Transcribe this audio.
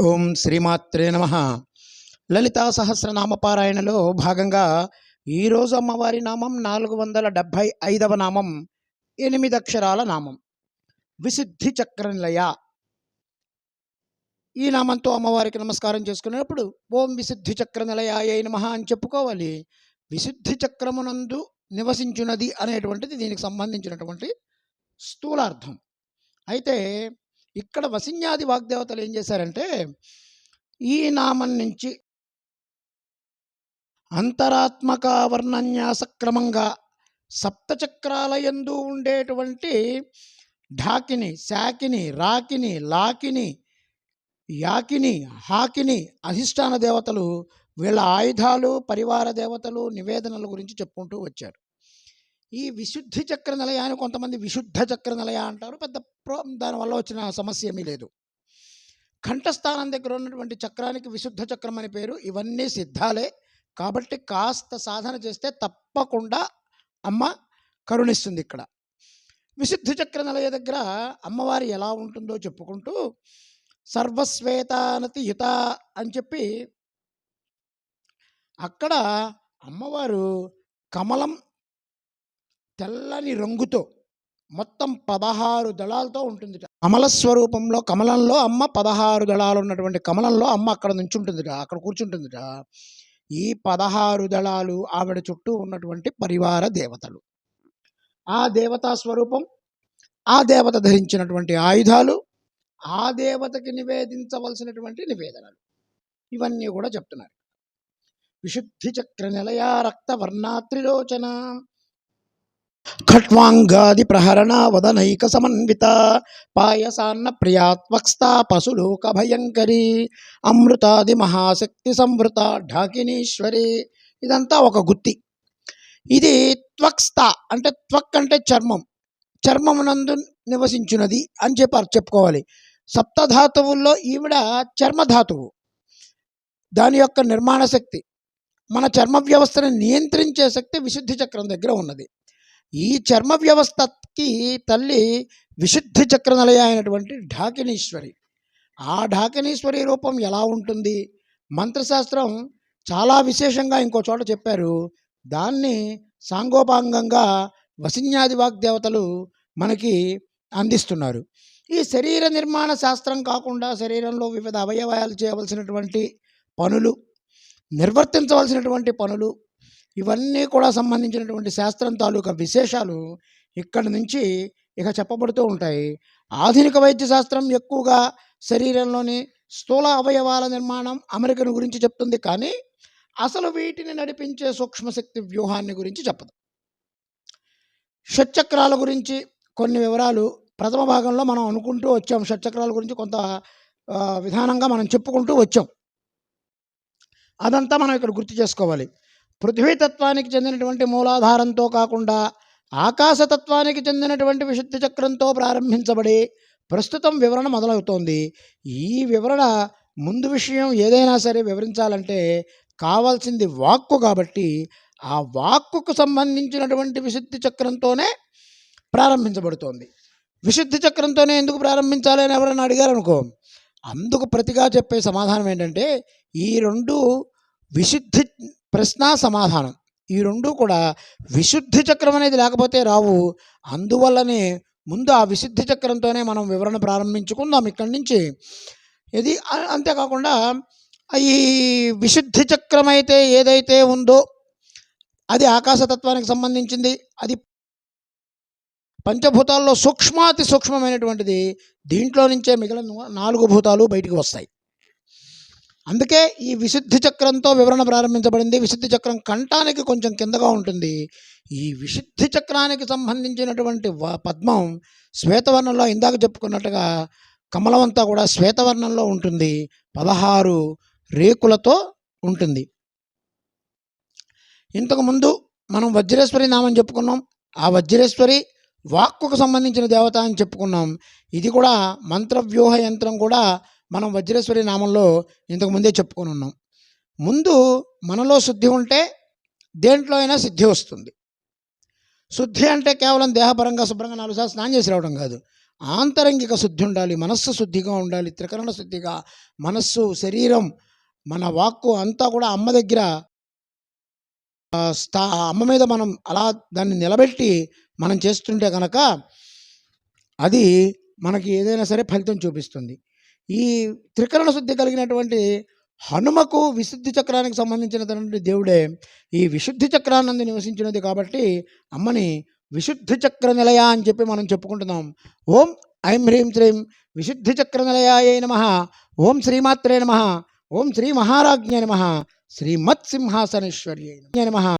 ఓం శ్రీమాత్రే నమ. లలితా సహస్రనామ పారాయణలో భాగంగా ఈరోజు అమ్మవారి నామం నాలుగు వందల డెబ్భై ఐదవ నామం ఎనిమిది అక్షరాల నామం. విశుద్ధి చక్ర నిలయ ఈ నామంతో అమ్మవారికి నమస్కారం చేసుకునేటప్పుడు ఓం విశుద్ధి చక్ర నిలయాయ నమ అని చెప్పుకోవాలి. విశుద్ధి చక్రమునందు నివసించున్నది అనేటువంటిది దీనికి సంబంధించినటువంటి స్థూలార్థం. అయితే ఇక్కడ వసిన్యాది వాగ్దేవతలు ఏం చేశారంటే ఈ నామం నుంచి అంతరాత్మక వర్ణన్యాస క్రమంగా సప్తచక్రాల ఉండేటువంటి ఢాకిని శాకిని రాకిని లాకిని యాకిని హాకిని అధిష్టాన దేవతలు వీళ్ళ ఆయుధాలు పరివార దేవతలు నివేదనల గురించి చెప్పుకుంటూ వచ్చారు. ఈ విశుద్ధి చక్ర నిలయాన్ని కొంతమంది విశుద్ధ చక్ర నిలయ అంటారు. పెద్ద ప్రో దానివల్ల వచ్చిన సమస్య ఏమీ లేదు. కంఠస్థానం దగ్గర ఉన్నటువంటి చక్రానికి విశుద్ధ చక్రం అని పేరు. ఇవన్నీ సిద్ధాలే. కాబట్టి కాస్త సాధన చేస్తే తప్పకుండా అమ్మ కరుణిస్తుంది ఇక్కడ. విశుద్ధ చక్ర నిలయ దగ్గర అమ్మవారి ఎలా ఉంటుందో చెప్పుకుంటూ సర్వశ్వేతానతి యుత అని చెప్పి అక్కడ అమ్మవారు కమలం తెల్లని రంగుతో మొత్తం పదహారు దళాలతో ఉంటుంది కమల స్వరూపంలో కమలంలో అమ్మ పదహారు దళాలు ఉన్నటువంటి కమలంలో అమ్మ అక్కడ నుంచుంటుందిట అక్కడ కూర్చుంటుందిట. ఈ పదహారు దళాలు ఆవిడ చుట్టూ ఉన్నటువంటి పరివార దేవతలు. ఆ దేవతా స్వరూపం ఆ దేవత ధరించినటువంటి ఆయుధాలు ఆ దేవతకి నివేదించవలసినటువంటి నివేదనలు. ఇవన్నీ కూడా చెప్తున్నారు. విశుద్ధి చక్ర నిలయ రక్త వర్ణాత్రిలోచన. ఖట్వాంగాది ప్రహరణ వదనైక సమన్విత పాయసాన్న ప్రియాత్వక్స్తా పశులోక భయంకరి అమృతాది మహాశక్తి సంవృత ఢాకినీశ్వరి. ఇదంతా ఒక గుత్తి. ఇది త్వక్స్త అంటే త్వక్ అంటే చర్మం. చర్మమునందు నివసించినది అని చెప్పారు చెప్పుకోవాలి. సప్తధాతువుల్లో ఈవిడ చర్మధాతువు. దాని యొక్క నిర్మాణ శక్తి. మన చర్మ వ్యవస్థను నియంత్రించే శక్తి విశుద్ధి చక్రం దగ్గర ఉన్నది. ఈ చర్మ వ్యవస్థకి తల్లి విశుద్ధి చక్ర నిలయ అయినటువంటి ఢాకినీశ్వరి. ఆ ఢాకినీశ్వరి రూపం ఎలా ఉంటుంది? మంత్రశాస్త్రం చాలా విశేషంగా ఇంకో చోట చెప్పారు. దాన్ని సాంగోపాంగంగా వసిన్యాది వాగ్దేవతలు మనకి అందిస్తున్నారు. ఈ శరీర నిర్మాణ శాస్త్రం కాకుండా శరీరంలో వివిధ అవయవాలు చేయవలసినటువంటి పనులు నిర్వర్తించవలసినటువంటి పనులు ఇవన్నీ కూడా సంబంధించినటువంటి శాస్త్రం తాలూకా విశేషాలు ఇక్కడి నుంచి ఇక చెప్పబడుతూ ఉంటాయి. ఆధునిక వైద్య శాస్త్రం ఎక్కువగా శరీరంలోని స్థూల అవయవాల నిర్మాణం అమెరికన్ గురించి చెప్తుంది కానీ అసలు వీటిని నడిపించే సూక్ష్మశక్తి వ్యూహాన్ని గురించి చెప్పదు. షట్చక్రాల గురించి కొన్ని వివరాలు ప్రథమ భాగంలో మనం అనుకుంటూ వచ్చాం. షట్చక్రాల గురించి కొంత విధానంగా మనం చెప్పుకుంటూ వచ్చాం. అదంతా మనం ఇక్కడ గుర్తు చేసుకోవాలి. పృథ్వీతత్వానికి చెందినటువంటి మూలాధారంతో కాకుండా ఆకాశతత్వానికి చెందినటువంటి విశుద్ధి చక్రంతో ప్రారంభించబడి ప్రస్తుతం వివరణ మొదలవుతోంది. ఈ వివరణ ముందు విషయం ఏదైనా సరే వివరించాలంటే కావాల్సింది వాక్కు కాబట్టి ఆ వాక్కుకు సంబంధించినటువంటి విశుద్ధి చక్రంతోనే ప్రారంభించబడుతోంది. విశుద్ధి చక్రంతోనే ఎందుకు ప్రారంభించాలి అని ఎవరైనా అడిగారు అనుకో అందుకు ప్రతిగా చెప్పే సమాధానం ఏంటంటే ఈ రెండు విశుద్ధి ప్రశ్న సమాధానం. ఈ రెండు కూడా విశుద్ధి చక్రం అనేది లేకపోతే రావు. అందువల్లనే ముందు ఆ విశుద్ధి చక్రంతోనే మనం వివరణ ప్రారంభించుకుందాం ఇక్కడి నుంచి. ఇది అంతేకాకుండా ఈ విశుద్ధి చక్రం అయితే ఏదైతే ఉందో అది ఆకాశతత్వానికి సంబంధించింది. అది పంచభూతాల్లో సూక్ష్మాతి సూక్ష్మమైనటువంటిది దీంట్లో నుంచే మిగిలిన నాలుగు భూతాలు బయటికి వస్తాయి. అందుకే ఈ విశుద్ధి చక్రంతో వివరణ ప్రారంభించబడింది. విశుద్ధి చక్రం కంఠానికి కొంచెం కిందగా ఉంటుంది. ఈ విశుద్ధి చక్రానికి సంబంధించినటువంటి వ- పద్మం శ్వేతవర్ణంలో ఇందాక చెప్పుకున్నట్టుగా కమలమంతా కూడా శ్వేతవర్ణంలో ఉంటుంది. పదహారు రేకులతో ఉంటుంది. ఇంతకుముందు మనం వజ్రేశ్వరి నామం చెప్పుకున్నాం. ఆ వజ్రేశ్వరి వాక్కుకు సంబంధించిన దేవత అని చెప్పుకున్నాం. ఇది కూడా మంత్రవ్యూహ యంత్రం కూడా మనం వజ్రేశ్వరి నామంలో ఇంతకు ముందే చెప్పుకొని ఉన్నాం. ముందు మనలో శుద్ధి ఉంటే దేంట్లో అయినా సిద్ధి వస్తుంది. శుద్ధి అంటే కేవలం దేహపరంగా శుభ్రంగా నాలుగు సార్లు స్నానం చేసి రావడం కాదు. ఆంతరంగిక శుద్ధి ఉండాలి మనస్సు శుద్ధిగా ఉండాలి త్రికరణ శుద్ధిగా మనస్సు శరీరం మన వాక్కు అంతా కూడా అమ్మ దగ్గర స్థా ఆ అమ్మ మీద మనం అలా దాన్ని నిలబెట్టి మనం చేస్తుంటే కనుక అది మనకి ఏదైనా సరే ఫలితం చూపిస్తుంది. ఈ త్రికరణ శుద్ధి కలిగినటువంటి హనుమకు విశుద్ధి చక్రానికి సంబంధించినటువంటి దేవుడే ఈ విశుద్ధి చక్రానందు నివసించినది కాబట్టి అమ్మని విశుద్ధి చక్ర నిలయ అని చెప్పి మనం చెప్పుకుంటున్నాం. ఓం ఐం హ్రీం శ్రీం విశుద్ధి చక్ర నిలయాయ నమ. ఓం శ్రీమాత్రే నమ. ఓం శ్రీ మహారాజ్ఞ నమ. శ్రీమత్ సింహాసనేశ్వర్యై నమ.